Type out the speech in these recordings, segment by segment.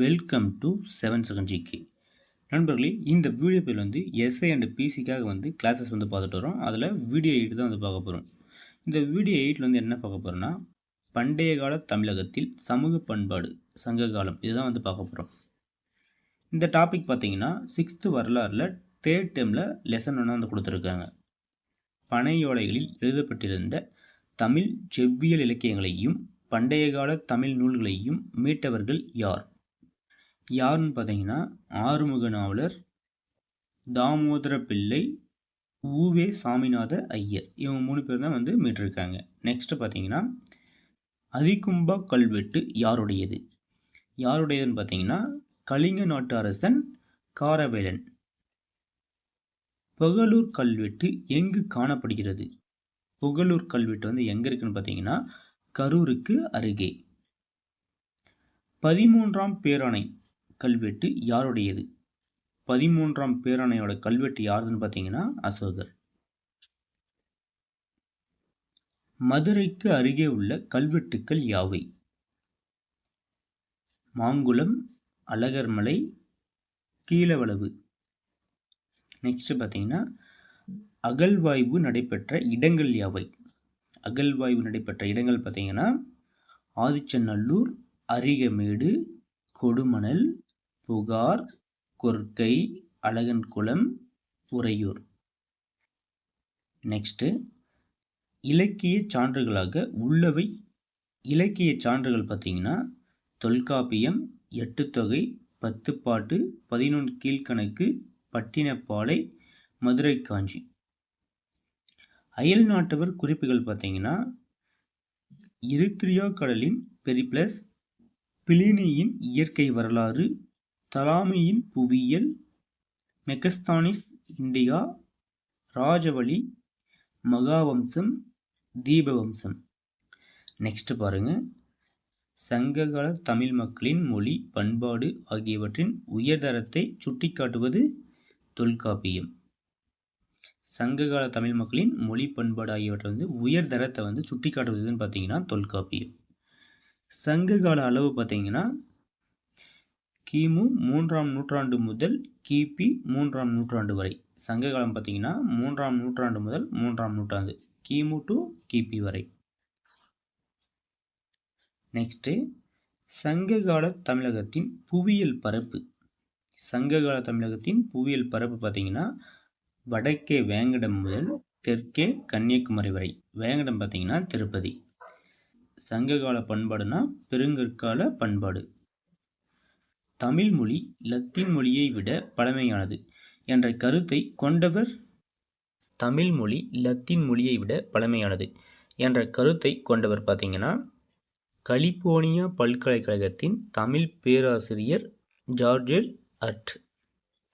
Welcome to seven second GK நண்பர்களே இந்த video பேர் வந்து எஸ்ஐ அண்ட் பிசிக்காக வந்து கிளாஸஸ் வந்து பார்த்துட்டு வரோம். அதில் வீடியோ எயிட் தான் வந்து பார்க்க போகிறோம் இந்த வீடியோ எயிட்டில் வந்து என்ன பார்க்க போகிறோன்னா பண்டைய கால தமிழகத்தில் சமூக பண்பாடு சங்க காலம் இதுதான் வந்து பார்க்க போகிறோம் இந்த டாபிக் பார்த்தீங்கன்னா சிக்ஸ்த்து வரலாறில் தேர்ட் டேமில் லெசன் ஒன்று வந்து கொடுத்துருக்காங்க. பனையோலைகளில் எழுதப்பட்டிருந்த தமிழ் செவ்வியல் இலக்கியங்களையும் பண்டைய கால தமிழ் நூல்களையும் மீட்டவர்கள் யார்? யாருன்னு பார்த்தீங்கன்னா ஆறுமுக நாவலர் தாமோதர பிள்ளை ஊவே சாமிநாத ஐயர். இவங்க மூணு பேர் தான் வந்து மீட்டிருக்காங்க. நெக்ஸ்ட் பார்த்தீங்கன்னா அதிகும்பா கல்வெட்டு யாருடையது? யாருடையதுன்னு பார்த்தீங்கன்னா கலிங்க நாட்டு அரசன் காரவேலன். புகழூர் கல்வெட்டு எங்கு காணப்படுகிறது? புகழூர் கல்வெட்டு வந்து எங்கே இருக்குன்னு பார்த்தீங்கன்னா கரூருக்கு அருகே. பதிமூன்றாம் பேரணை கல்வெட்டு யாருடையது? பதிமூன்றாம் பேரணையோட கல்வெட்டு யாருன்னு பார்த்தீங்கன்னா அசோகர். மதுரைக்கு அருகே உள்ள கல்வெட்டுக்கள் யாவை? மாங்குளம் அழகர்மலை கீழவளவு. நெக்ஸ்ட் பார்த்தீங்கன்னா அகழ்வாய்வு நடைபெற்ற இடங்கள் யாவை? அகழ்வாய்வு நடைபெற்ற இடங்கள் பார்த்தீங்கன்னா ஆதிச்சநல்லூர் அரிகமேடு கொடுமணல் புகார் கொர்க்கை அழகன்குளம் உறையூர் நெக்ஸ்ட்டு இலக்கிய சான்றுகளாக உள்ளவை. இலக்கிய சான்றுகள் பார்த்தீங்கன்னா தொல்காப்பியம் எட்டுத்தொகை பத்துப்பாட்டு பதினொன்று கீழ்கணக்கு பட்டினப்பாலை மதுரை காஞ்சி அயல் நாட்டவர் குறிப்புகள் பார்த்தீங்கன்னா இருத்ரியா கடலின் பெரிப்ளஸ் பிளினியின் இயற்கை வரலாறு தலாமியின் புவியியல் மெகஸ்தானிஸ் இண்டிகா ராஜவழி மகாவம்சம் தீபவம்சம். நெக்ஸ்ட் பாருங்க. சங்ககால தமிழ் மக்களின் மொழி பண்பாடு ஆகியவற்றின் உயர்தரத்தை சுட்டிக்காட்டுவது தொல்காப்பியம். சங்ககால தமிழ் மக்களின் மொழி பண்பாடு ஆகியவற்றை வந்து உயர்தரத்தை வந்து சுட்டிக்காட்டுவதுன்னு பார்த்தீங்கன்னா தொல்காப்பியம். சங்ககால அளவு பார்த்தீங்கன்னா கிமு மூன்றாம் நூற்றாண்டு முதல் கிபி மூன்றாம் நூற்றாண்டு வரை. சங்ககாலம் பார்த்தீங்கன்னா மூன்றாம் நூற்றாண்டு முதல் மூன்றாம் நூற்றாண்டு கிமு டு கிபி வரை. நெக்ஸ்ட்டு சங்ககால தமிழகத்தின் புவியியல் பரப்பு. சங்ககால தமிழகத்தின் புவியியல் பரப்பு பார்த்தீங்கன்னா வடக்கே வேங்கடம் முதல் தெற்கே கன்னியாகுமரி வரை. வேங்கடம் பார்த்தீங்கன்னா திருப்பதி. சங்ககால பண்பாடுனா பெருங்கற்கால பண்பாடு. தமிழ் மொழி லத்தீன் மொழியை விட பழமையானது என்ற கருத்தை கொண்டவர் தமிழ் மொழி லத்தீன் மொழியை விட பழமையானது என்ற கருத்தை கொண்டவர் பார்த்தீங்கன்னா கலிபோர்னியா பல்கலைக்கழகத்தின் தமிழ் பேராசிரியர் ஜார்ஜெல் அர்ட்.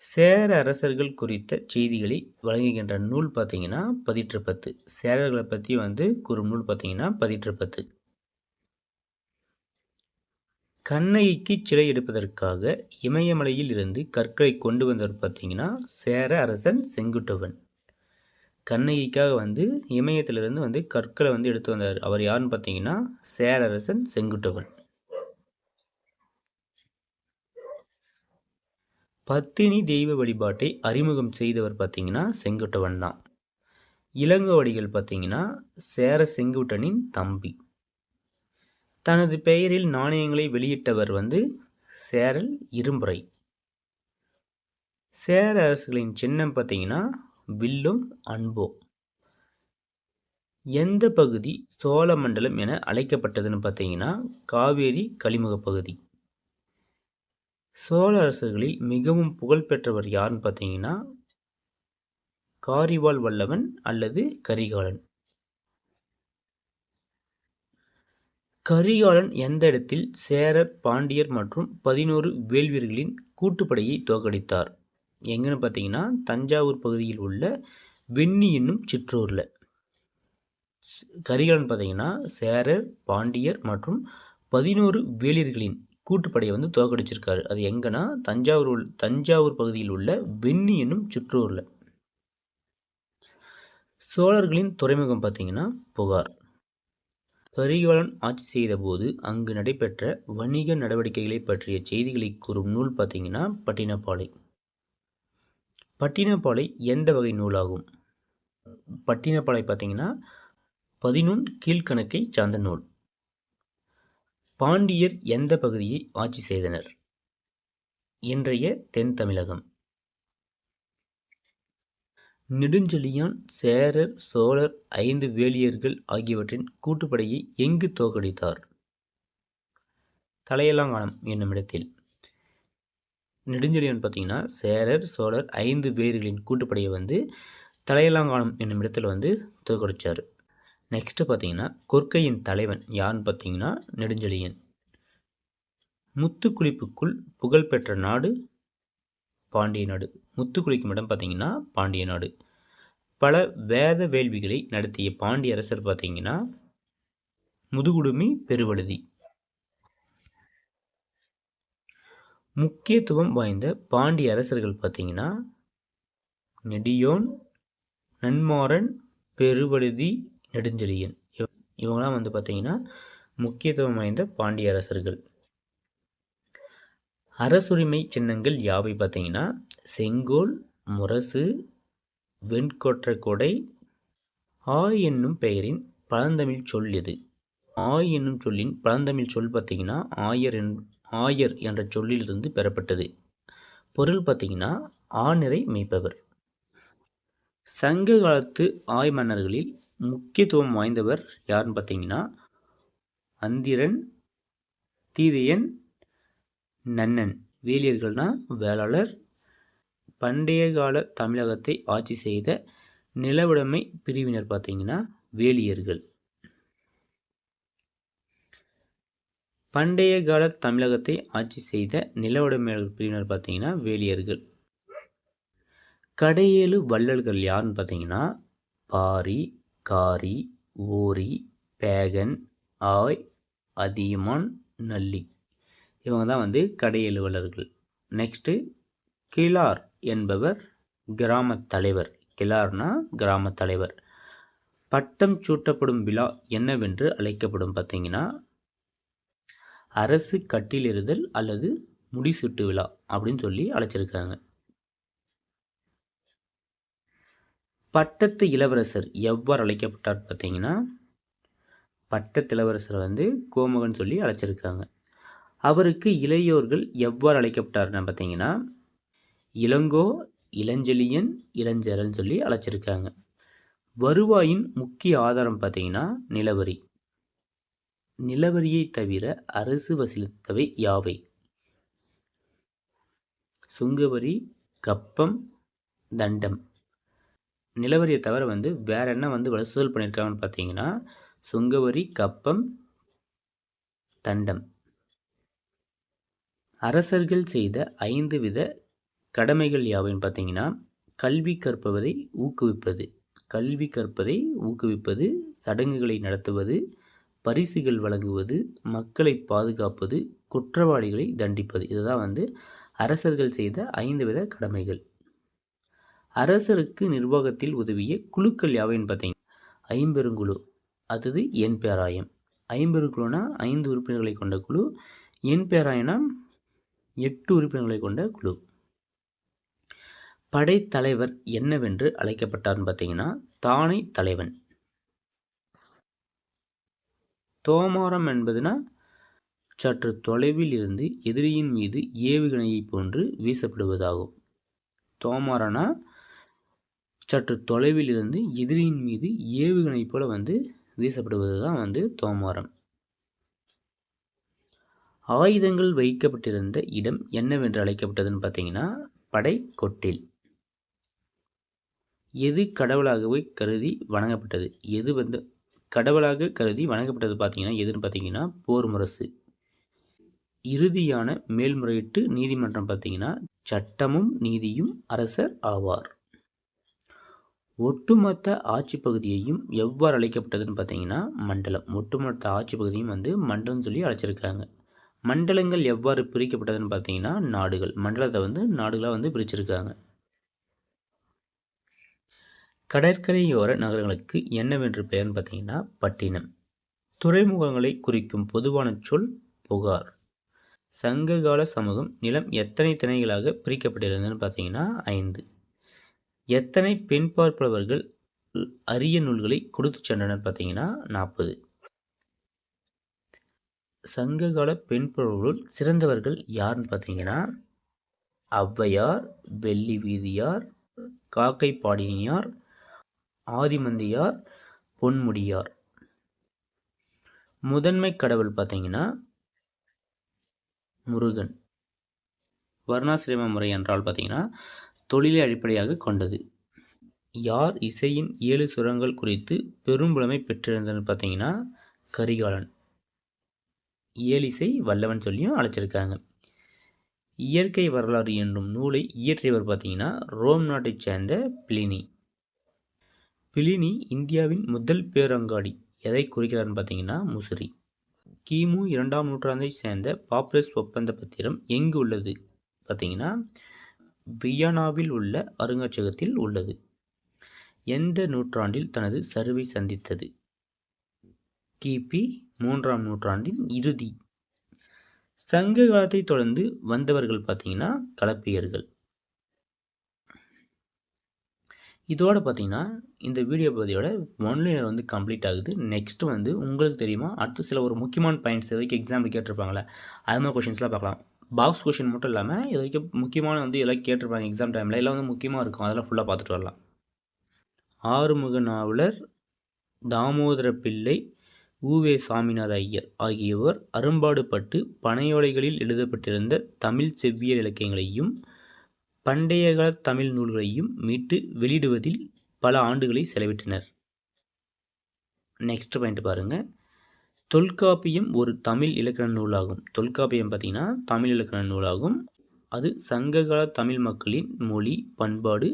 சேர அரசர்கள் குறித்த செய்திகளை வழங்குகின்ற நூல் பார்த்தீங்கன்னா பதிற்று பத்து சேரர்களை பற்றி வந்து கூறும் நூல் பார்த்தீங்கன்னா பதிற்று பத்து கண்ணகிக்கு சிலை எடுப்பதற்காக இமயமலையில் இருந்து கற்களை கொண்டு வந்தவர் பார்த்தீங்கன்னா சேர அரசன் செங்குட்டுவன். கண்ணகிக்காக வந்து இமயத்திலிருந்து வந்து கற்களை வந்து எடுத்து வந்தார். அவர் யாருன்னு பார்த்தீங்கன்னா சேர அரசன் செங்குட்டுவன். பத்தினி தெய்வ வழிபாட்டை அறிமுகம் செய்தவர் பார்த்தீங்கன்னா செங்குட்டவன் தான் இளங்கோவடிகள் பார்த்தீங்கன்னா சேர செங்குட்டனின் தம்பி. தனது பெயரில் நாணயங்களை வெளியிட்டவர் வந்து சேரல் இரும்புரை. சேர அரசுகளின் சின்னம் பார்த்தீங்கன்னா வில்லும் அன்போ. எந்த பகுதி சோழ மண்டலம் என அழைக்கப்பட்டதுன்னு பார்த்தீங்கன்னா காவேரி கலிமுக பகுதி. சோழ அரசர்களில் மிகவும் புகழ்பெற்றவர் யாருன்னு பார்த்தீங்கன்னா காரிவாள் வல்லவன் அல்லது கரிகாலன். கரிகாலன் எந்த இடத்தில் சேரர் பாண்டியர் மற்றும் பதினோரு வேள்வியர்களின் கூட்டுப்படையை தோற்கடித்தார்? எங்கன்னு பார்த்தீங்கன்னா தஞ்சாவூர் பகுதியில் உள்ள வெண்ணி என்னும் சிற்றூரில். கரிகாலன் பார்த்தீங்கன்னா சேரர் பாண்டியர் மற்றும் பதினோரு வேளிர்களின் கூட்டுப்படையை வந்து தோற்கடிச்சிருக்காரு. அது எங்கன்னா தஞ்சாவூர் தஞ்சாவூர் பகுதியில் உள்ள வெண்ணி என்னும் சிற்றூரில். சோழர்களின் துறைமுகம் பார்த்தீங்கன்னா புகார். கரிகாலன் ஆட்சி செய்தபோது அங்கு நடைபெற்ற வணிக நடவடிக்கைகளை பற்றிய செய்திகளை கூறும் நூல் பார்த்தீங்கன்னா பட்டினப்பாலை. பட்டினப்பாலை எந்த வகை நூலாகும்? பட்டினப்பாலை பார்த்தீங்கன்னா பதினொன் கீழ்கணக்கை சார்ந்த நூல். பாண்டியர் எந்த பகுதியை ஆட்சி செய்தனர்? இன்றைய தென் தமிழகம். நெடுஞ்செழியான் சேரர் சோழர் ஐந்து வேலியர்கள் ஆகியவற்றின் கூட்டுப்படையை எங்கு தோற்கடித்தார்? தலையலாங்கானம் என்னும் இடத்தில். நெடுஞ்செழியான் பார்த்தீங்கன்னா சேரர் சோழர் ஐந்து வேர்களின் கூட்டுப்படையை வந்து தலையலாங்கானம் என்னும் இடத்துல வந்து தோற்கடித்தார் நெக்ஸ்ட்டு பார்த்தீங்கன்னா கொற்கையின் தலைவன் யாருன்னு பார்த்தீங்கன்னா நெடுஞ்செழியன். முத்துக்குளிப்புக்குள் புகழ்பெற்ற நாடு பாண்டிய நாடு. முத்துக்குளிக்கும் இடம் பார்த்தீங்கன்னா பாண்டிய நாடு. பல வேத வேள்விகளை நடத்திய பாண்டிய அரசர் பார்த்தீங்கன்னா முதுகுடுமி பெருவழுதி. முக்கியத்துவம் வாய்ந்த பாண்டிய அரசர்கள் பார்த்தீங்கன்னா நெடியோன் நன்மாறன் பெருவழுதி நெடுஞ்செழியன். இவங்களாம் வந்து பார்த்தீங்கன்னா முக்கியத்துவம் வாய்ந்த பாண்டிய அரசர்கள். அரசுரிமை சின்னங்கள் யாவை பார்த்தீங்கன்னா? செங்கோல் முரசு வெண்கொற்ற கொடை ஆய் என்னும் பெயரின் பழந்தமிழ் சொல் எது? ஆய் என்னும் சொல்லின் பழந்தமிழ் சொல் பார்த்தீங்கன்னா ஆயர் என் ஆயர் என்ற சொல்லிலிருந்து பெறப்பட்டது. பொருள் பார்த்தீங்கன்னா ஆநிறை மெய்ப்பவர். சங்க காலத்து ஆய் மன்னர்களில் முக்கியத்துவம் வாய்ந்தவர் யாருன்னு பார்த்தீங்கன்னா அந்திரன் தீதையன் நன்னன் வேலியர்கள்னால் வேளாளர். பண்டைய கால தமிழகத்தை ஆட்சி செய்த நிலவுடைமை பிரிவினர் பார்த்தீங்கன்னா வேலியர்கள். பண்டைய கால தமிழகத்தை ஆட்சி செய்த நிலவுடைமையாளர் பிரிவினர் பார்த்தீங்கன்னா வேலியர்கள். கடையேழு வள்ளல்கள் யாருன்னு பார்த்தீங்கன்னா பாரி காரி ஓரி பேகன் ஆய் அதியமான் நல்லி. இவங்க தான் வந்து கடை அலுவலர்கள். நெக்ஸ்ட்டு கிலார் என்பவர் கிராம தலைவர். கிலார்னா கிராம தலைவர். பட்டம் சூட்டப்படும் விழா என்னவென்று அழைக்கப்படும் பார்த்தீங்கன்னா அரசு கட்டிலிருதல் அல்லது முடிசுட்டு விழா அப்படின்னு சொல்லி அழைச்சிருக்காங்க. பட்டத்து இளவரசர் எவ்வாறு அழைக்கப்பட்டார் பார்த்தீங்கன்னா பட்டத்து இளவரசர் வந்து கோமகன் சொல்லி அழைச்சிருக்காங்க. அவருக்கு இளையோர்கள் எவ்வாறு அழைக்கப்பட்டார்னு பார்த்தீங்கன்னா இளங்கோ இளஞ்செழியன் இளஞ்சரன் சொல்லி அழைச்சிருக்காங்க. வருவாயின் முக்கிய ஆதாரம் பார்த்தீங்கன்னா நிலவரி. நிலவரியை தவிர அரசு வசூலித்தவை யாவை? சுங்கவரி கப்பம் தண்டம். நிலவரியை தவிர வந்து வேற என்ன வந்து வசூல் பண்ணியிருக்காங்கன்னு பார்த்தீங்கன்னா சுங்கவரி கப்பம் தண்டம். அரசர்கள் செய்த ஐந்து வித கடமைகள் யாவைன்னு பார்த்தீங்கன்னா கல்வி கற்பவதை ஊக்குவிப்பது. கல்வி கற்பதை ஊக்குவிப்பது சடங்குகளை நடத்துவது பரிசுகள் வழங்குவது மக்களை பாதுகாப்பது குற்றவாளிகளை தண்டிப்பது. இதுதான் வந்து அரசர்கள் செய்த ஐந்து வித கடமைகள். அரசருக்கு நிர்வாகத்தில் உதவிய குழுக்கள் யாவைன்னு பார்த்தீங்கன்னா ஐம்பெருங்குழு அது என் பேராயம். ஐம்பெருங்குழுனா ஐந்து உறுப்பினர்களை கொண்ட குழு. என் பேராயனா எட்டு உறுப்பினர்களை கொண்ட குழு. படைத்தலைவர் என்னவென்று அழைக்கப்பட்டார்னு பார்த்தீங்கன்னா தானை தலைவன். தோமாரம் என்பதுனா சற்று தொலைவில் இருந்து எதிரியின் மீது ஏவுகணையை போன்று வீசப்படுவதாகும். தோமாரனா சற்று தொலைவில் இருந்து எதிரியின் மீது ஏவுகணை போல வந்து வீசப்படுவது தான் வந்து தோமாரம். ஆயுதங்கள் வைக்கப்பட்டிருந்த இடம் என்னவென்று அழைக்கப்பட்டதுன்னு பார்த்தீங்கன்னா படை கொட்டில் எது கடவுளாகவே கருதி வணங்கப்பட்டது? எது வந்து கடவுளாக கருதி வணங்கப்பட்டது பார்த்தீங்கன்னா எதுன்னு பார்த்தீங்கன்னா போர் முரசு. இறுதியான மேல்முறையீட்டு நீதிமன்றம் பார்த்தீங்கன்னா சட்டமும் நீதியும் அரசர் ஆவார். ஒட்டுமொத்த ஆட்சி பகுதியையும் எவ்வாறு அழைக்கப்பட்டதுன்னு பார்த்தீங்கன்னா மண்டலம். ஒட்டுமொத்த ஆட்சி பகுதியும் வந்து மண்டலம் சொல்லி அழைச்சிருக்காங்க. மண்டலங்கள் எவ்வாறு பிரிக்கப்பட்டதுன்னு பார்த்தீங்கன்னா நாடுகள். மண்டலத்தை வந்து நாடுகளாக வந்து பிரிச்சிருக்காங்க. கடற்கரையோர நகரங்களுக்கு என்னவென்று பெயர்னு பார்த்தீங்கன்னா பட்டினம். துறைமுகங்களை குறிக்கும் பொதுவான சொல் புகார். சங்ககால சமூகம் நிலம் எத்தனை திணைகளாக பிரிக்கப்பட்டிருந்ததுன்னு பார்த்தீங்கன்னா ஐந்து. எத்தனை பெண் பார்ப்பவர்கள் அரிய நூல்களை கொடுத்து சென்றனர் பார்த்தீங்கன்னா நாற்பது. சங்ககால பெண் புலவர்களுள் சிறந்தவர்கள் யாருன்னு பார்த்தீங்கன்னா ஔவையார் வெள்ளி வீதியார் காக்கை பாடினியார் ஆதிமந்தியார் பொன்முடியார். முதன்மை கடவுள் பார்த்தீங்கன்னா முருகன். வர்ணாசிரம முறை என்றால் பார்த்தீங்கன்னா தொழிலை அடிப்படையாக கொண்டது. யார் இசையின் ஏழு சுரங்கள் குறித்து பெரும்புலமை பெற்றிருந்ததுன்னு பார்த்தீங்கன்னா கரிகாலன். இயலிசை வல்லவன் சொல்லியும் அழைச்சிருக்காங்க. இயற்கை வரலாறு என்னும் நூலை இயற்றியவர் பார்த்தீங்கன்னா ரோம் நாட்டைச் சேர்ந்த பிளினி. பிளினி இந்தியாவின் முதல் பேரங்காடி எதை குறிக்கிறார்னு பார்த்தீங்கன்னா முசிறி. கிமு இரண்டாம் நூற்றாண்டை சேர்ந்த பாப்லஸ் ஒப்பந்த பத்திரம் எங்கு உள்ளது? பார்த்தீங்கன்னா வியனாவில் உள்ள அருங்காட்சியகத்தில் உள்ளது. எந்த நூற்றாண்டில் தனது சரிவை சந்தித்தது? கிபி மூன்றாம் நூற்றாண்டின் இறுதி. சங்க காலத்தை தொடர்ந்து வந்தவர்கள் பார்த்தீங்கன்னா கலப்பியர்கள். இதோட பார்த்தீங்கன்னா இந்த வீடியோ பகுதியோட ஒன்லைனர் வந்து கம்ப்ளீட் ஆகுது. நெக்ஸ்ட் வந்து உங்களுக்கு தெரியுமா? அடுத்து சில ஒரு முக்கியமான பாயிண்ட்ஸ் வரைக்கும் எக்ஸாம்பிள் கேட்டிருப்பாங்களே அது மாதிரி கொஷின்ஸ்லாம் பார்க்கலாம். பாக்ஸ் கொஷின் மட்டும் இல்லாமல் இது வரைக்கும் முக்கியமான வந்து எல்லாம் கேட்டிருப்பாங்க எக்ஸாம் டைமில் எல்லாம் வந்து முக்கியமாக இருக்கும். அதெல்லாம் ஃபுல்லாக பார்த்துட்டு வரலாம். ஆறுமுக நாவலர் தாமோதர பிள்ளை ஊவே சாமிநாத ஐயர் ஆகியோர் அரும்பாடுபட்டு பனையோலைகளில் எழுதப்பட்டிருந்த தமிழ் செவ்வியல் இலக்கியங்களையும் பண்டைய கால தமிழ் நூல்களையும் மீட்டு வெளியிடுவதில் பல ஆண்டுகளை செலவிட்டனர். நெக்ஸ்ட் பாயிண்ட் பாருங்கள் தொல்காப்பியம் ஒரு தமிழ் இலக்கண நூலாகும். தொல்காப்பியம் பார்த்திங்கன்னா தமிழ் இலக்கண நூலாகும். அது சங்ககால தமிழ் மக்களின் மொழி பண்பாடு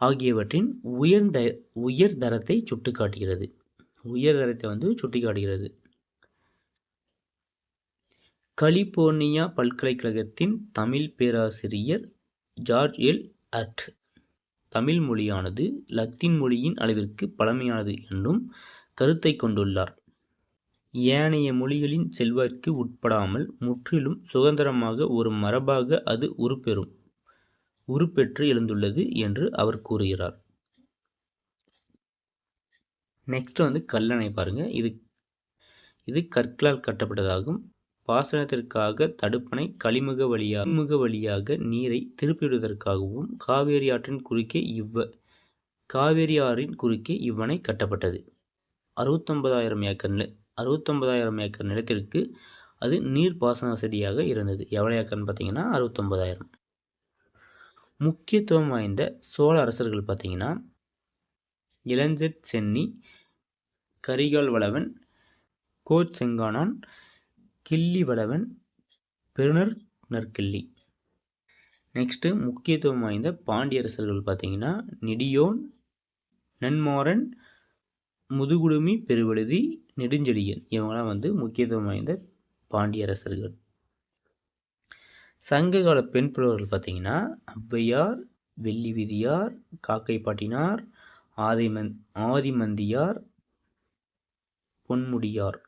ஆகியவற்றின் உயர்ந்த உயர் தரத்தை சுட்டுக்காட்டுகிறது. உயர் தரத்தை வந்து சுட்டிக்காட்டுகிறது கலிபோர்னியா பல்கலைக்கழகத்தின் தமிழ் பேராசிரியர் ஜார்ஜ் எல். அட் தமிழ் மொழியானது லத்தீன் மொழியின் அளவிற்கு பழமையானது என்னும் கருத்தை கொண்டுள்ளார். ஏனைய மொழிகளின் செல்வாக்கு உட்படாமல் முற்றிலும் சுதந்திரமாக ஒரு மரபாக அது உருப்பெறும் உருப்பெற்று எழுந்துள்ளது என்று அவர் கூறுகிறார். நெக்ஸ்ட் வந்து கல்லணை பாருங்கள் இது இது கற்களால் கட்டப்பட்டதாகும். பாசனத்திற்காக தடுப்பணை களிமுக வழியாக களிமுக வழியாக நீரை திருப்பிவிடுவதற்காகவும் காவேரி ஆற்றின் குறுக்கே இவ்வ காவேரி ஆறின் குறுக்கே இவ்வணை கட்டப்பட்டது. அறுபத்தொன்பதாயிரம் ஏக்கர் நில அறுபத்தொன்பதாயிரம் ஏக்கர் நிலத்திற்கு அது நீர் பாசன வசதியாக இருந்தது. எவ்வளோ ஏக்கர்னு பார்த்தீங்கன்னா அறுபத்தொன்பதாயிரம். முக்கியத்துவம் வாய்ந்த சோழ அரசர்கள் பார்த்தீங்கன்னா இளஞ்செட் சென்னி கரிகால் வளவன் கோச் செங்கானான் கிள்ளி வளவன் பெருனர் நற்கிள்ளி நெக்ஸ்ட்டு முக்கியத்துவம் வாய்ந்த பாண்டியரசர்கள் பார்த்தீங்கன்னா நிடியோன் நன்மாறன் முதுகுடுமி பெருவழுதி நெடுஞ்செழியன். இவங்களாம் வந்து முக்கியத்துவம் வாய்ந்த பாண்டியரசர்கள். சங்ககால பெண் புலவர்கள் பார்த்தீங்கன்னா ஔவையார் வெள்ளி விதியார் காக்கை பாட்டினார் ஆதிமந் ஆதிமந்தியார் பொன்முடியார்.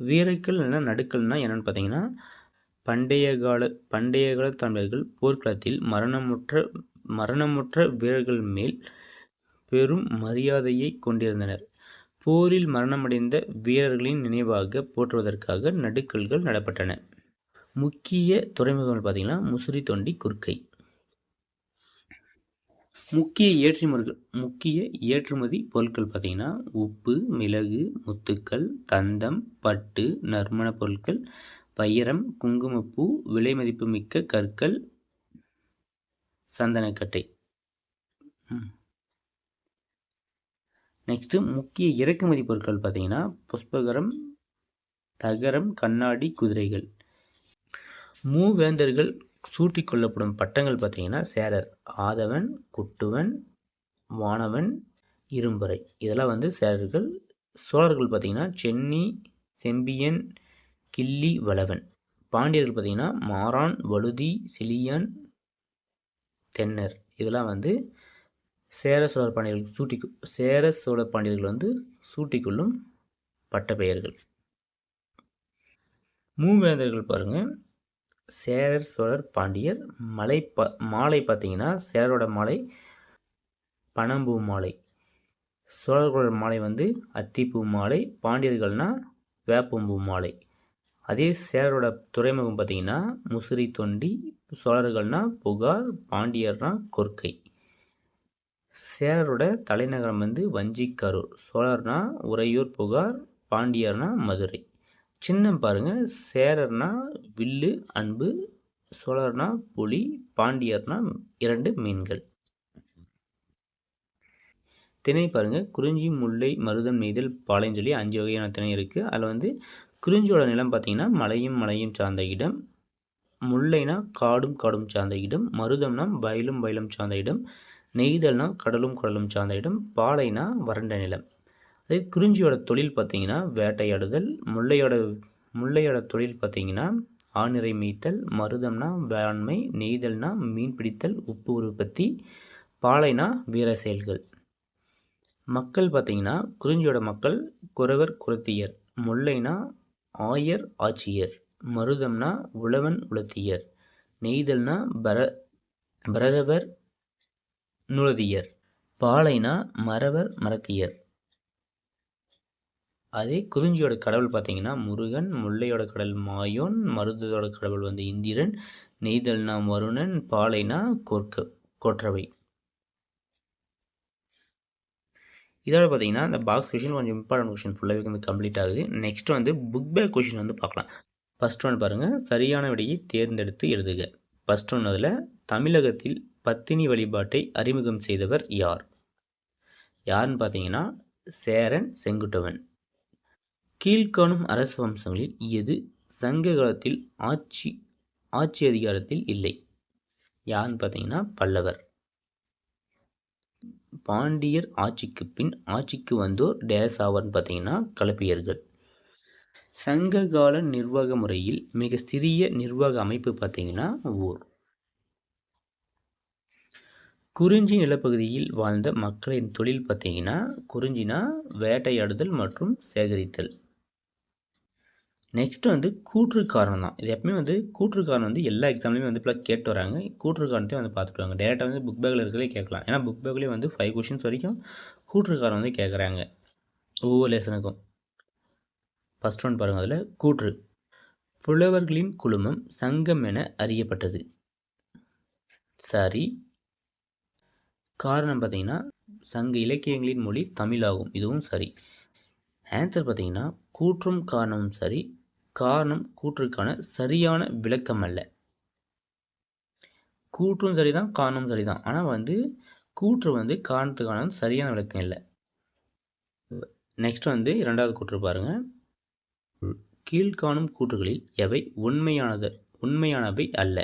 வீரக்கல் என்ன நடுக்கல்னா என்னென்னு பார்த்தீங்கன்னா பண்டைய கால பண்டைய கால தமிழர்கள் போர்க்களத்தில் மரணமுற்ற மரணமுற்ற வீரர்கள் மேல் பெரும் மரியாதையை கொண்டிருந்தனர். போரில் மரணமடைந்த வீரர்களின் நினைவாக போற்றுவதற்காக நடுக்கல்கள் நடப்பட்டன. முக்கிய துறைமுகங்கள் பார்த்திங்கன்னா முசிறி தொண்டி குறுக்கை. முக்கிய ஏற்றுமதிகள் முக்கிய ஏற்றுமதி பொருட்கள் பார்த்திங்கன்னா உப்பு மிளகு முத்துக்கள் தந்தம் பட்டு நறுமணப் பொருட்கள் பயிரம் குங்குமப்பூ விலை மதிப்பு மிக்க கற்கள் சந்தனக்கட்டை. நெக்ஸ்ட்டு முக்கிய இறக்குமதி பொருட்கள் பார்த்திங்கன்னா புஷ்பகரம் தகரம் கண்ணாடி குதிரைகள். மூவேந்தர்கள் சூட்டி கொள்ளப்படும் பட்டங்கள் பார்த்தீங்கன்னா சேரர் ஆதவன் குட்டுவன் வானவன் இரும்பறை இதெல்லாம் வந்து சேரர்கள். சோழர்கள் பார்த்திங்கன்னா சென்னி செம்பியன் கிள்ளி வளவன். பாண்டியர்கள் பார்த்திங்கன்னா மாறான் வழுதி சிலியன் தென்னர். இதெல்லாம் வந்து சேர சோழர் பாண்டியர்கள் சூட்டி சேர சோழ பாண்டியர்கள் வந்து சூட்டிக்கொள்ளும் பட்டப்பெயர்கள். மூவேந்தர்கள் பாருங்கள் சேரர் சோழர் பாண்டியர் மலை ப மாலை பார்த்தீங்கன்னா சேரோட மாலை பனம்பூ மாலை. சோழர்களோட மாலை வந்து அத்திப்பூ மாலை பாண்டியர்கள்னால் வேப்பம்பூ மாலை. அதே சேரோட துறைமுகம் பார்த்தீங்கன்னா முசிறி தொண்டி சோழர்கள்னால் புகார் பாண்டியர்னால் கொர்க்கை. சேரோட தலைநகரம் வந்து வஞ்சிக்கரூர். சோழர்னா உறையூர் புகார் பாண்டியர்னா மதுரை. சின்னம் பாருங்கள் சேரர்னா வில்லு அன்பு சோழர்னா புலி பாண்டியர்னா இரண்டு மீன்கள். திணை பாருங்கள் குறிஞ்சி முல்லை மருதம் நெய்தல் பாளைன்னு சொல்லி அஞ்சு வகையான திணை இருக்குது அதில் வந்து குறிஞ்சியோட நிலம் பார்த்திங்கன்னா மலையும் மலையும் சார்ந்த இடம். முல்லைனா காடும் காடும் சார்ந்த இடம். மருதம்னா வயலும் வயலும் சார்ந்த இடம். நெய்தல்னா கடலும் கடலும் சார்ந்த இடம். பாலைனா வறண்ட நிலம். அதே குறிஞ்சியோட தொழில் பார்த்திங்கன்னா வேட்டையாடுதல் முல்லையோட முல்லையோட தொழில் பார்த்திங்கன்னா ஆணிரை மீத்தல் மருதம்னா வேளாண்மை நெய்தல்னா மீன் பிடித்தல் உப்பு உற்பத்தி பாலைனா வீர செயல்கள். மக்கள் பார்த்திங்கன்னா குறிஞ்சியோட மக்கள் குறவர் குரத்தியர் முல்லைனா ஆயர் ஆட்சியர் மருதம்னா உழவன் உலத்தியர் நெய்தல்னா பர பரதவர் நுழதியர் பாலைனா மறவர் மரத்தியர் அதே குறிஞ்சியோட கடவுள் பார்த்தீங்கன்னா முருகன் முல்லையோட கடல் மாயோன் மருதத்தோட கடவுள் வந்து இந்திரன் நெய்தல்னா வருணன் பாலைனா கொற்க கொற்றவை. இதோட பார்த்தீங்கன்னா இந்த பாக்ஸ் கொஷின் கொஞ்சம் இம்பார்ட்டன்ட் கொஷின் ஃபுல்லாகவே வந்து கம்ப்ளீட் ஆகுது. நெக்ஸ்ட் வந்து புக் பேக் கொஷின் வந்து பார்க்கலாம். ஃபஸ்ட் ஒன் பாருங்கள் சரியான விடையை தேர்ந்தெடுத்து எழுதுக. ஃபஸ்ட் ஒன் அதில் தமிழகத்தில் பத்தினி வழிபாட்டை அறிமுகம் செய்தவர் யார்? யாருன்னு பார்த்தீங்கன்னா சேரன் செங்குட்டவன். கீழ்காணும் அரசு வம்சங்களில் எது சங்க காலத்தில் ஆட்சி ஆட்சி அதிகாரத்தில் இல்லை? யாருன்னு பார்த்தீங்கன்னா பல்லவர். பாண்டியர் ஆட்சிக்கு பின் ஆட்சிக்கு வந்தோர் டேஸ் ஆவர்னு பார்த்தீங்கன்னா கலப்பியர்கள். சங்ககால நிர்வாக முறையில் மிக சிறிய நிர்வாக அமைப்பு பார்த்தீங்கன்னா ஊர் குறிஞ்சி நிலப்பகுதியில் வாழ்ந்த மக்களின் தொழில் பார்த்தீங்கன்னா குறிஞ்சினா வேட்டையாடுதல் மற்றும் சேகரித்தல். நெக்ஸ்ட் வந்து கூற்று காரணம் தான். இது எப்பவுமே வந்து கூற்று காரணம் வந்து எல்லா எக்ஸாம்லையுமே வந்து இப்போ கேட்டு வராங்க. கூற்று காரணத்தையும் வந்து பார்த்துட்டு வாங்க டேரெக்டாக வந்து புக் பேக்கில் இருக்கிறதே கேட்கலாம். ஏன்னா புக் பேக்லேயே வந்து ஃபைவ் கொஷின்ஸ் வரைக்கும் கூற்று காரணம் வந்து கேட்குறாங்க. ஒவ்வொரு லெசனுக்கும் ஃபஸ்ட் ஒன் பாருங்கள் அதில். கூற்று. புலவர்களின் குழுமம் சங்கம் என அறியப்பட்டது. சரி. காரணம் பார்த்தீங்கன்னா சங்க இலக்கியங்களின் மொழி தமிழாகும். இதுவும் சரி. ஆன்சர் பார்த்தீங்கன்னா கூற்றும் காரணமும் சரி காரணம் கூற்றுக்கான சரியான விளக்கம் அல்ல. கூற்றும் சரிதான் காரணமும் சரிதான். ஆனால் வந்து கூற்று வந்து காரணத்துக்கான சரியான விளக்கம் இல்லை. நெக்ஸ்ட் வந்து இரண்டாவது கூற்று பாருங்கள் கீழ்காணும் கூற்றுகளில் எவை உண்மையானது உண்மையானவை அல்ல.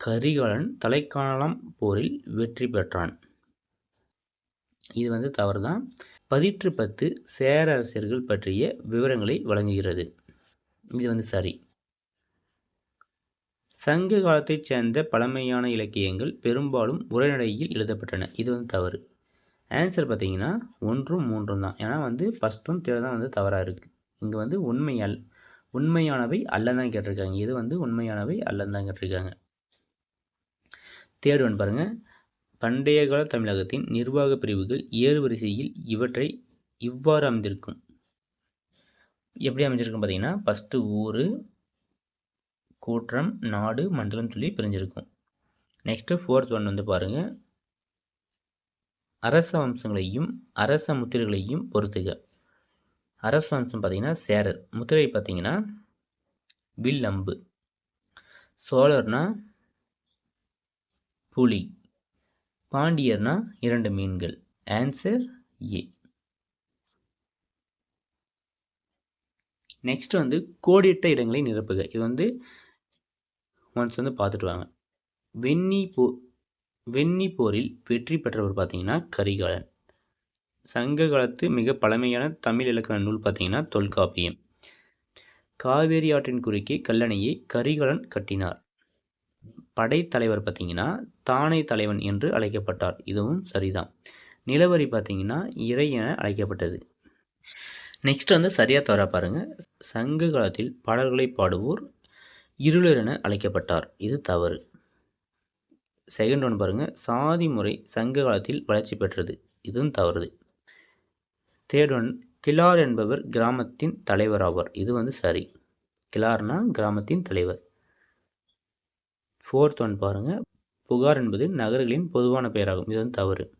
கரிகாலன் தலைக்காணலாம் போரில் வெற்றி பெற்றான். இது வந்து தவறு தான் பதிற்று பத்து சேர அரசியர்கள் பற்றிய விவரங்களை வழங்குகிறது. இது வந்து சரி. சங்க காலத்தைச் சேர்ந்த பழமையான இலக்கியங்கள் பெரும்பாலும் உரைநடையில் எழுதப்பட்டன. இது வந்து தவறு. ஆன்சர் பார்த்தீங்கன்னா ஒன்றும் மூன்றும் தான். ஏன்னா வந்து ஃபஸ்ட்டும் தேர்ட் தான் வந்து தவறாக இருக்குது இங்கே வந்து உண்மையால் உண்மையானவை அல்ல தான் கேட்டிருக்காங்க. இது வந்து உண்மையானவை அல்லன்னு தான் கேட்டிருக்காங்க. தேர்ட் ஒன் பாருங்கள் பண்டைய கால தமிழகத்தின் நிர்வாக பிரிவுகள் ஏறு வரிசையில் இவற்றை இவ்வாறு அமைந்திருக்கும். எப்படி அமைஞ்சிருக்கும் பார்த்தீங்கன்னா ஃபஸ்ட்டு ஊர் கூற்றம் நாடு மண்டலம் சொல்லி பிரிஞ்சிருக்கும். நெக்ஸ்ட்டு ஃபோர்த் ஒன் வந்து பாருங்கள் அரச வம்சங்களையும் அரச முத்திரைகளையும் பொறுத்துக. அரச வம்சம் பார்த்தீங்கன்னா சேரர். முத்திரை பார்த்தீங்கன்னா வில் அம்பு சோழர்னா புலி. பாண்டியர்னா இரண்டு மீன்கள். ஆன்சர் ஏ நெக்ஸ்ட் வந்து கோடிட்ட இடங்களை நிரப்புக. இது வந்து ஒன்ஸ் வந்து பார்த்துட்டு வாங்க. வெண்ணி போ வெண்ணி போரில் வெற்றி பெற்றவர் பார்த்தீங்கன்னா கரிகாலன். சங்க காலத்து மிக பழமையான தமிழ் இலக்கண நூல் பார்த்தீங்கன்னா தொல்காப்பியம். காவேரி ஆற்றின் குறுக்கே கல்லணையை கரிகாலன் கட்டினார். படைத்தலைவர் பார்த்தீங்கன்னா தானே தலைவன் என்று அழைக்கப்பட்டார். இதுவும் சரிதான். நிலவரி பார்த்தீங்கன்னா இறை என அழைக்கப்பட்டது. நெக்ஸ்ட் வந்து சரியாக தவற பாருங்கள் சங்க காலத்தில் பாடல்களை பாடுவோர் இருளர் என அழைக்கப்பட்டார். இது தவறு. செகண்ட் ஒன் பாருங்கள் சாதி முறை சங்க காலத்தில் வளர்ச்சி பெற்றது. இதுவும் தவறுது. தேர்ட் ஒன் கிளார் என்பவர் கிராமத்தின் தலைவர் ஆவார். இது வந்து சரி. கிளார்னா கிராமத்தின் தலைவர். ஃபோர்த் ஒன் பாருங்கள் புகார் என்பது நகர்களின் பொதுவான பெயராகும். இது வந்து தவறு.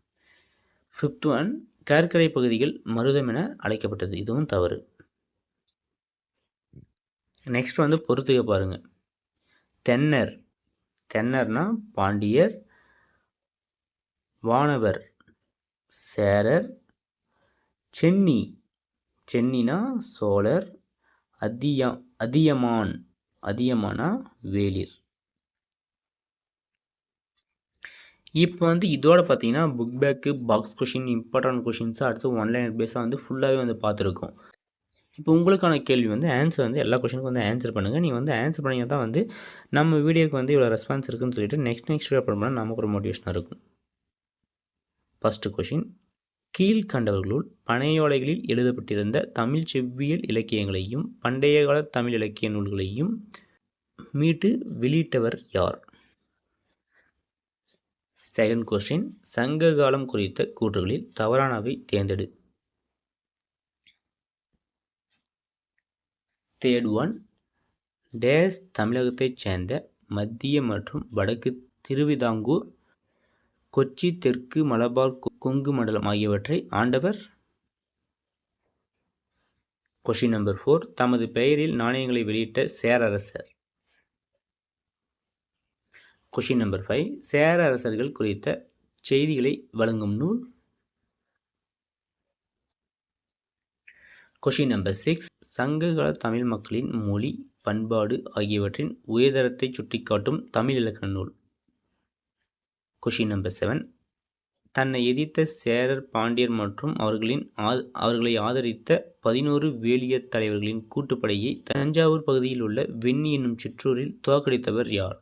ஃபிஃப்த் ஒன் கடற்கரை பகுதிகள் மருதம் என அழைக்கப்பட்டது. இதுவும் தவறு. நெக்ஸ்ட் வந்து பொறுத்துக்க பாருங்க. தென்னர். தென்னர்னா பாண்டியர் வானவர் சேரர் சென்னி. சென்னினா சோழர் அதிய அதியமான். அதியமானா வேலிர் இப்போ வந்து இதோட பார்த்தீங்கன்னா book bag box question important questions அடுத்து ஒன்லைன் பேஸாக வந்து ஃபுல்லாகவே வந்து பார்த்துருக்கோம். இப்போ உங்களுக்கான கேள்வி வந்து ஆன்சர் வந்து எல்லா கொஷனுக்கும் வந்து ஆன்சர் பண்ணுங்கள் நீங்கள் வந்து ஆன்சர் பண்ணிங்க தான் வந்து நம்ம வீடியோக்கு வந்து இவ்வளோ ரெஸ்பான்ஸ் இருக்குன்னு சொல்லிட்டு நெக்ஸ்ட் நெக்ஸ்ட் வீடியோ அப்லோட் பண்ணால் நமக்கு ஒரு மோட்டிவேஷனாக இருக்கும். ஃபஸ்ட்டு கொஷின் கீழ்கண்டவர்களுள் பனையோலைகளில் எழுதப்பட்டிருந்த தமிழ் செவ்வியல் இலக்கியங்களையும் பண்டைய கால தமிழ் இலக்கிய நூல்களையும் மீட்டு வெளியிட்டவர் யார்? செகண்ட் கொஸ்டின் சங்க காலம் குறித்த கூற்றுகளில் தவறானவை தேர்ந்தெடு. Third one. டேஸ் தமிழகத்தைச் சேர்ந்த மத்திய மற்றும் வடக்கு திருவிதாங்கூர் கொச்சி தெற்கு மலபார் கொங்கு மண்டலம் ஆகியவற்றை ஆண்டவர் கொஷின் நம்பர் ஃபோர் தமது பெயரில் நாணயங்களை வெளியிட்ட சேரரசர். கொஷின் நம்பர் ஃபைவ் சேர அரசர்கள் குறித்த செய்திகளை வழங்கும் நூல். கொஷின் நம்பர் சிக்ஸ் சங்ககால தமிழ் மக்களின் மொழி பண்பாடு ஆகியவற்றின் உயர்தரத்தை சுட்டிக்காட்டும் தமிழ் இலக்கண நூல். கொஷின் நம்பர் செவன் தன்னை எதிர்த்த சேரர் பாண்டியர் மற்றும் அவர்களின் அவர்களை ஆதரித்த பதினோரு வேலியர் தலைவர்களின் கூட்டுப்படையை தஞ்சாவூர் பகுதியில் உள்ள வெண்ணி என்னும் சிற்றூரில் தோற்கடித்தவர் யார்?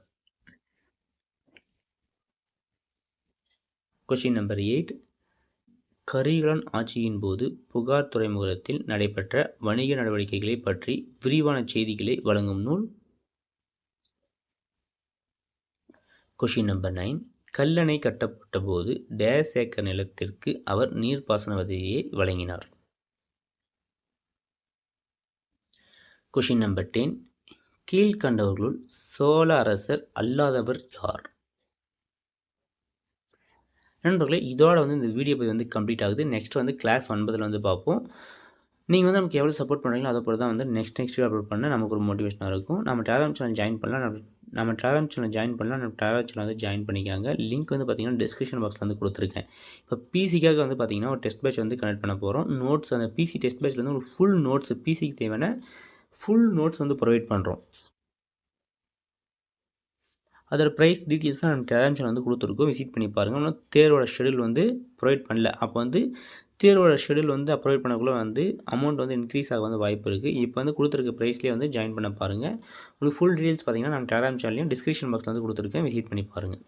கொஷின் நம்பர் எயிட் கரிகாலன் ஆட்சியின் போது புகார் துறைமுகத்தில் நடைபெற்ற வணிக நடவடிக்கைகளை பற்றி விரிவான செய்திகளை வழங்கும் நூல். கொஷின் நம்பர் நைன் கல்லணை கட்டப்பட்ட போது டேஸ் ஏக்கர் நிலத்திற்கு அவர் நீர்ப்பாசன வசதியை வழங்கினார். கொஷின் நம்பர் டென் கீழ்கண்டவர்களுள் சோழ அரசர் அல்லாதவர் யார்? நண்பர்களே இதோட வந்து இந்த வீடியோ போய் வந்து கம்ப்ளீட் ஆகுது. நெக்ஸ்ட் வந்து கிளாஸ் ஒன்பதில் வந்து பார்ப்போம். நீங்கள் வந்து நமக்கு எவ்வளோ சப்போர்ட் பண்ணுறீங்களோ அதை போல தான் வந்து நெக்ஸ்ட் நெக்ஸ்ட் அப்லோட் பண்ண நமக்கு ஒரு மோட்டிவேஷனாக இருக்கும். நம்ம டேலம் சேனல் ஜாயின் பண்ணலாம். நம்ம நம்ம ட்ராவல் சேனல் ஜாயின் பண்ணலாம். நம்ம டிராவல் சேனல் வந்து ஜாயின் பண்ணிக்காங்க. லிங்க் வந்து பார்த்திங்கன்னா டிஸ்கிரிப்ஷன் பாக்ஸில் வந்து கொடுத்துருக்கேன். இப்போ பிசிக்காக வந்து பார்த்திங்கன்னா ஒரு டெஸ்ட் பேட்ச் வந்து கனெக்ட் பண்ண போகிறோம் நோட்ஸ் அந்த பிசி டெஸ்ட் பேட்ச்சில் வந்து ஒரு ஃபுல் நோட்ஸ் பிசிக்கு தேவையான ஃபுல் நோட்ஸ் வந்து ப்ரொவைட் பண்ணுறோம் அதோட ப்ரைஸ் டீட்டெயில்ஸ்லாம் நம்ம டெலகிராம் வந்து கொடுத்துருக்கோம். விசிட் பண்ணி பாருங்கள் இன்னும் தேர்வோட ஷெடியூல் வந்து ப்ரொவைட் பண்ணல. அப்போ வந்து தேர்வோட ஷெடியூல் வந்து அப்ரொவைட் பண்ணக்குள்ளே வந்து அமௌண்ட் வந்து இன்க்ரீஸ் ஆக வந்து வாய்ப்பு இருக்குது இப்போ வந்து கொடுத்துருக்க ப்ரைஸ்லேயே வந்து ஜாயின் பண்ண பாருங்கள் உங்களுக்கு ஃபுல் டீட்டெயில்ஸ் பார்த்தீங்கன்னா நான் டெலகிராம் சேனலையும் டிஸ்கிரிப்ஷன் பாக்ஸில் வந்து கொடுத்துருக்கேன். விசிட் பண்ணி பாருங்கள்